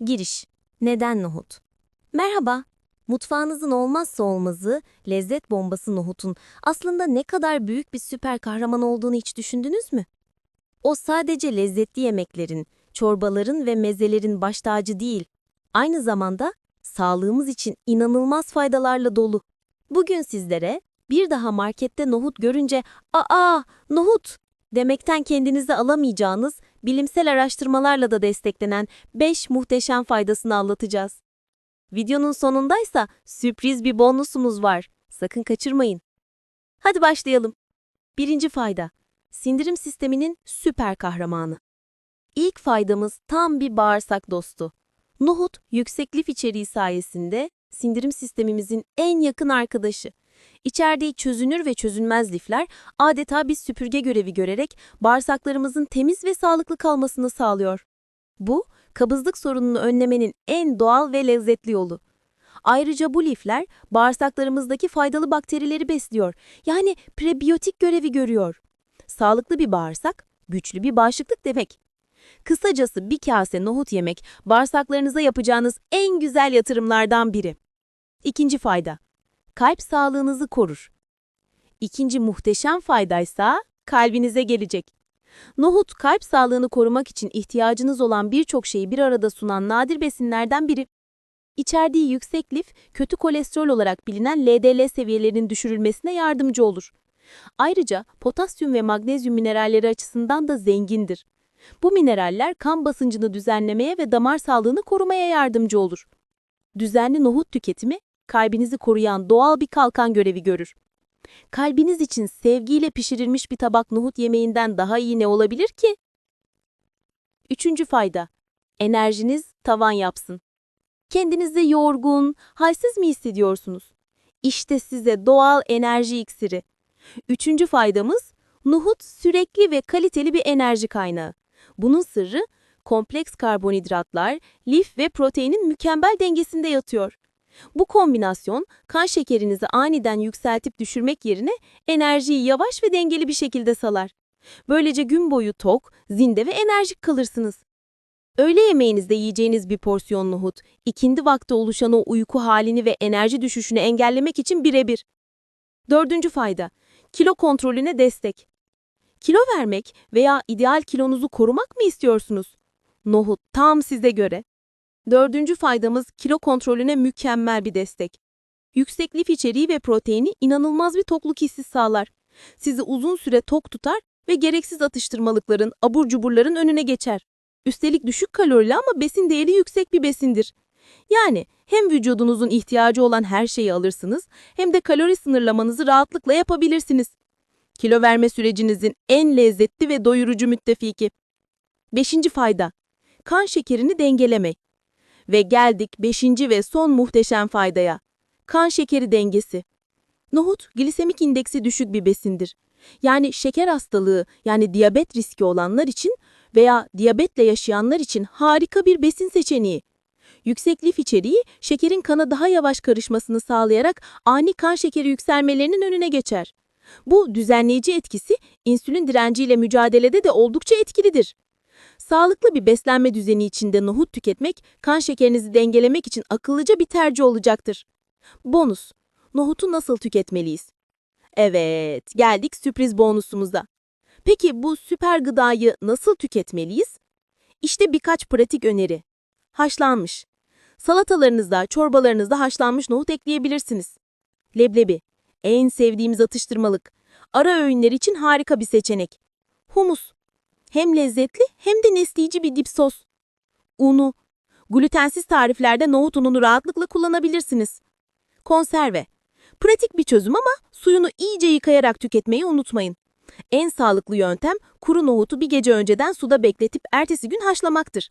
Giriş. Neden nohut? Merhaba. Mutfağınızın olmazsa olmazı lezzet bombası nohutun aslında ne kadar büyük bir süper kahraman olduğunu hiç düşündünüz mü? O sadece lezzetli yemeklerin, çorbaların ve mezelerin baş tacı değil, aynı zamanda sağlığımız için inanılmaz faydalarla dolu. Bugün sizlere bir daha markette nohut görünce "Aa, nohut!" demekten kendinizi alamayacağınız, bilimsel araştırmalarla da desteklenen 5 muhteşem faydasını anlatacağız. Videonun sonundaysa sürpriz bir bonusumuz var. Sakın kaçırmayın. Hadi başlayalım. Birinci fayda. Sindirim sisteminin süper kahramanı. İlk faydamız tam bir bağırsak dostu. Nohut, yüksek lif içeriği sayesinde sindirim sistemimizin en yakın arkadaşı. İçerdiği çözünür ve çözünmez lifler adeta bir süpürge görevi görerek bağırsaklarımızın temiz ve sağlıklı kalmasını sağlıyor. Bu, kabızlık sorununu önlemenin en doğal ve lezzetli yolu. Ayrıca bu lifler bağırsaklarımızdaki faydalı bakterileri besliyor. Yani prebiyotik görevi görüyor. Sağlıklı bir bağırsak, güçlü bir bağışıklık demek. Kısacası bir kase nohut yemek bağırsaklarınıza yapacağınız en güzel yatırımlardan biri. İkinci fayda. Kalp sağlığınızı korur. İkinci muhteşem faydaysa kalbinize gelecek. Nohut kalp sağlığını korumak için ihtiyacınız olan birçok şeyi bir arada sunan nadir besinlerden biri. İçerdiği yüksek lif, kötü kolesterol olarak bilinen LDL seviyelerinin düşürülmesine yardımcı olur. Ayrıca potasyum ve magnezyum mineralleri açısından da zengindir. Bu mineraller kan basıncını düzenlemeye ve damar sağlığını korumaya yardımcı olur. Düzenli nohut tüketimi, kalbinizi koruyan doğal bir kalkan görevi görür. Kalbiniz için sevgiyle pişirilmiş bir tabak nohut yemeğinden daha iyi ne olabilir ki? Üçüncü fayda. Enerjiniz tavan yapsın. Kendinizi yorgun, halsiz mi hissediyorsunuz? İşte size doğal enerji iksiri. Üçüncü faydamız, nohut sürekli ve kaliteli bir enerji kaynağı. Bunun sırrı, kompleks karbonhidratlar, lif ve proteinin mükemmel dengesinde yatıyor. Bu kombinasyon kan şekerinizi aniden yükseltip düşürmek yerine enerjiyi yavaş ve dengeli bir şekilde salar. Böylece gün boyu tok, zinde ve enerjik kalırsınız. Öğle yemeğinizde yiyeceğiniz bir porsiyon nohut, ikindi vakti oluşan o uyku halini ve enerji düşüşünü engellemek için birebir. Dördüncü fayda, kilo kontrolüne destek. Kilo vermek veya ideal kilonuzu korumak mı istiyorsunuz? Nohut tam size göre. Dördüncü faydamız kilo kontrolüne mükemmel bir destek. Yüksek lif içeriği ve proteini inanılmaz bir tokluk hissi sağlar. Sizi uzun süre tok tutar ve gereksiz atıştırmalıkların, abur cuburların önüne geçer. Üstelik düşük kalorili ama besin değeri yüksek bir besindir. Yani hem vücudunuzun ihtiyacı olan her şeyi alırsınız hem de kalori sınırlamanızı rahatlıkla yapabilirsiniz. Kilo verme sürecinizin en lezzetli ve doyurucu müttefiki. Beşinci fayda. Kan şekerini dengeleme. Ve geldik beşinci ve son muhteşem faydaya. Kan şekeri dengesi. Nohut, glisemik indeksi düşük bir besindir. Yani şeker hastalığı, yani diyabet riski olanlar için veya diyabetle yaşayanlar için harika bir besin seçeneği. Yüksek lif içeriği, şekerin kana daha yavaş karışmasını sağlayarak ani kan şekeri yükselmelerinin önüne geçer. Bu düzenleyici etkisi, insülin direnciyle mücadelede de oldukça etkilidir. Sağlıklı bir beslenme düzeni içinde nohut tüketmek, kan şekerinizi dengelemek için akıllıca bir tercih olacaktır. Bonus. Nohutu nasıl tüketmeliyiz? Evet, geldik sürpriz bonusumuza. Peki bu süper gıdayı nasıl tüketmeliyiz? İşte birkaç pratik öneri. Haşlanmış. Salatalarınızda, çorbalarınızda haşlanmış nohut ekleyebilirsiniz. Leblebi. En sevdiğimiz atıştırmalık. Ara öğünler için harika bir seçenek. Humus. Hem lezzetli hem de nesleyici bir dip sos. Unu. Glutensiz tariflerde nohut ununu rahatlıkla kullanabilirsiniz. Konserve. Pratik bir çözüm ama suyunu iyice yıkayarak tüketmeyi unutmayın. En sağlıklı yöntem kuru nohutu bir gece önceden suda bekletip ertesi gün haşlamaktır.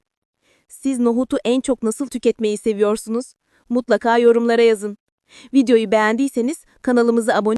Siz nohutu en çok nasıl tüketmeyi seviyorsunuz? Mutlaka yorumlara yazın. Videoyu beğendiyseniz kanalımıza abone